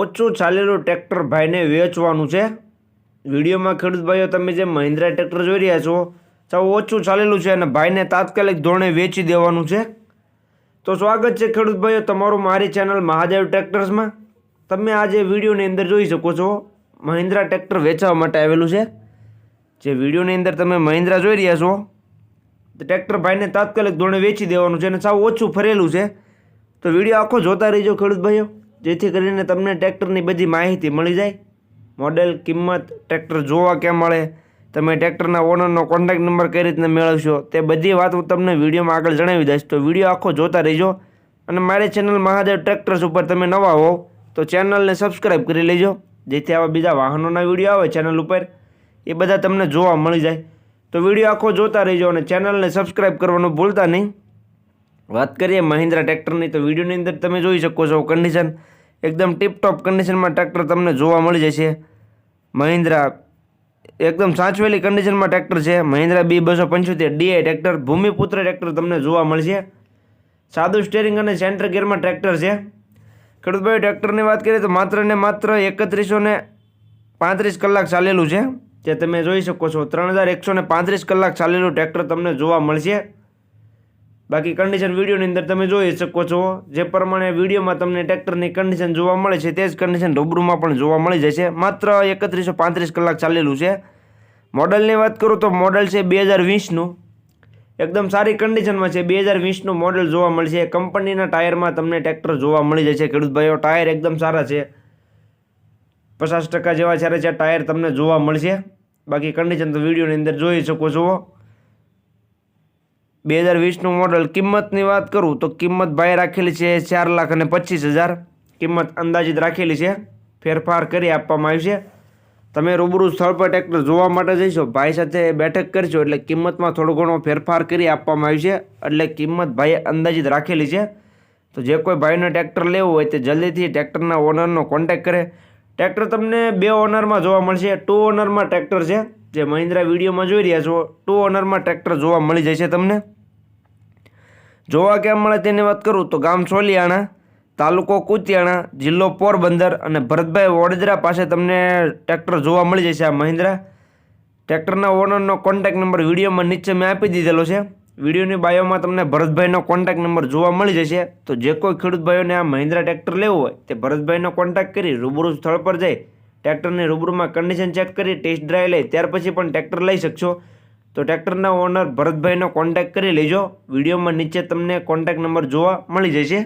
ઓછું ચાલેલું ટ્રેક્ટર ભાઈને વેચવાનું છે. વિડીયોમાં ખેડૂત ભાઈઓ, તમે જે મહિન્દ્રા ટ્રેક્ટર જોઈ રહ્યા છો સાવ ઓછું ચાલેલું છે અને ભાઈને તાત્કાલિક ધોરણે વેચી દેવાનું છે. તો સ્વાગત છે ખેડૂત ભાઈઓ, તમારું મારી ચેનલ મહાદેવ ટ્રેક્ટર્સમાં. તમે આજે વિડીયોની અંદર જોઈ શકો છો, મહિન્દ્રા ટ્રેક્ટર વેચવા માટે આવેલું છે. જે વિડીયોની અંદર તમે મહિન્દ્રા જોઈ રહ્યા છો ટ્રેક્ટર ભાઈને તાત્કાલિક ધોરણે વેચી દેવાનું છે અને સાવ ઓછું ફરેલું છે. તો વીડિયો આખો જોતા રહીજો ખેડૂત ભાઈઓ. જેથી કરીને તમને ટ્રેક્ટરની બધી માહિતી મળી જાય. મોડેલ, કિંમત, ટ્રેક્ટર જોવા ક્યાં મળે, તમે ટ્રેક્ટરના ઓનરનો કોન્ટેક્ટ નંબર કઈ રીતના મેળવશો, તે બધી વાત હું તમને વિડીયોમાં આગળ જણાવી દઈશ. તો વીડિયો આખો જોતા રહીજો અને મારી ચેનલ મહાદેવ ટ્રેક્ટર્સ ઉપર તમે નવા હોવ તો ચેનલને સબસ્ક્રાઈબ કરી લેજો. જેથી આવા બીજા વાહનોના વીડિયો આવે ચેનલ ઉપર, એ બધા તમને જોવા મળી જાય. તો વીડિયો આખો જોતા રહીજો અને ચેનલને સબસ્ક્રાઈબ કરવાનું ભૂલતા નહીં. વાત કરીએ મહિન્દ્રા ટ્રેક્ટરની, તો વિડીયોની અંદર તમે જોઈ શકો છો કન્ડિશન એકદમ ટીપટોપ કન્ડિશનમાં ટ્રેક્ટર તમને જોવા મળી જશે. મહિન્દ્રા એકદમ સાચવેલી કન્ડિશનમાં ટ્રેક્ટર છે. મહિન્દ્રા બી બસો પંચોતેર ડીઆઈ ટ્રેક્ટર ભૂમિપુત્ર ટ્રેક્ટર તમને જોવા મળશે. સાદું સ્ટેરિંગ અને સેન્ટર ગિયરમાં ટ્રેક્ટર છે. ખેડૂતભાઈ ટ્રેક્ટરની વાત કરીએ તો માત્ર ને માત્ર એકત્રીસો ને પાંત્રીસ કલાક ચાલેલું છે. જે તમે જોઈ શકો છો, ત્રણ હજાર એકસો ને પાંત્રીસ કલાક ચાલેલું ટ્રેક્ટર તમને જોવા મળશે. બાકી કન્ડિશન વિડીયોની અંદર તમે જોઈ શકો છો. જે પ્રમાણે વિડીયોમાં તમને ટ્રેક્ટરની કન્ડિશન જોવા મળે છે, તે જ કન્ડિશન રૂબરૂમાં પણ જોવા મળી જાય છે. માત્ર એકત્રીસો પાંત્રીસ કલાક ચાલેલું છે. મોડલની વાત કરું તો મોડલ છે બે હજાર વીસનું. એકદમ સારી કન્ડિશનમાં છે. બે હજાર વીસનું મોડલ જોવા મળશે કંપનીના ટાયરમાં તમને ટ્રેક્ટર જોવા મળી જશે છે. ખેડૂતભાઈઓ, ટાયર એકદમ સારા છે. પચાસ ટકા જેવા જ્યારે છે ટાયર તમને જોવા મળશે. બાકી કન્ડિશન તો વિડીયોની અંદર જોઈ શકો છો. બે હજાર વીસનું મોડલ કિંમતની વાત કરું તો કિંમત ભાઈ રાખેલી છે ચાર લાખ અને પચીસ હજાર. કિંમત અંદાજિત રાખેલી છે. ફેરફાર કરી આપવામાં આવી છે. તમે રૂબરૂ સ્થળ પર ટ્રેક્ટર જોવા માટે જઈશો, ભાઈ સાથે બેઠક કરશો એટલે કિંમતમાં થોડો ઘણો ફેરફાર કરી આપવામાં આવી છે. એટલે કિંમત ભાઈએ અંદાજિત રાખેલી છે. તો જે કોઈ ભાઈને ટ્રેક્ટર લેવું હોય તે જલ્દીથી ટ્રેક્ટરના ઓનરનો કોન્ટેક્ટ કરે. ટ્રેક્ટર તમને બે ઓનરમાં જોવા મળશે. ટુ ઓનરમાં ટ્રેક્ટર છે. જે મહિન્દ્રા વિડીયોમાં જોઈ રહ્યા છો, ટુ ઓનરમાં ટ્રેક્ટર જોવા મળી જશે તમને. જોવા કેમ મળે તેની વાત કરું તો ગામ સોલિયાણા, તાલુકો કુતિયાણા, જિલ્લો પોરબંદર અને ભરતભાઈ વડોદરા પાસે તમને ટ્રેક્ટર જોવા મળી જશે આ મહિન્દ્રા. ટ્રેક્ટરના ઓનરનો કોન્ટેક નંબર વિડીયોમાં નીચે મેં આપી દીધેલો છે. વિડીયોની બાયોમાં તમને ભરતભાઈનો કોન્ટેક નંબર જોવા મળી જશે. તો જે કોઈ ખેડૂત ભાઈઓને આ મહિન્દ્રા ટ્રેક્ટર લેવું હોય, તે ભરતભાઈનો કોન્ટેક કરી રૂબરૂ સ્થળ પર જઈ ટ્રેક્ટરની રૂબરૂમાં કન્ડિશન ચેક કરી ટેસ્ટ ડ્રાઈવ લઈ, ત્યાર પછી પણ ટ્રેક્ટર લઈ શકશો. તો ટ્રેક્ટરના ઓનર ભરતભાઈનો કોન્ટેક્ટ કરી લેજો. વિડીયોમાં નીચે તમને કોન્ટેક્ટ નંબર જોવા મળી જશે.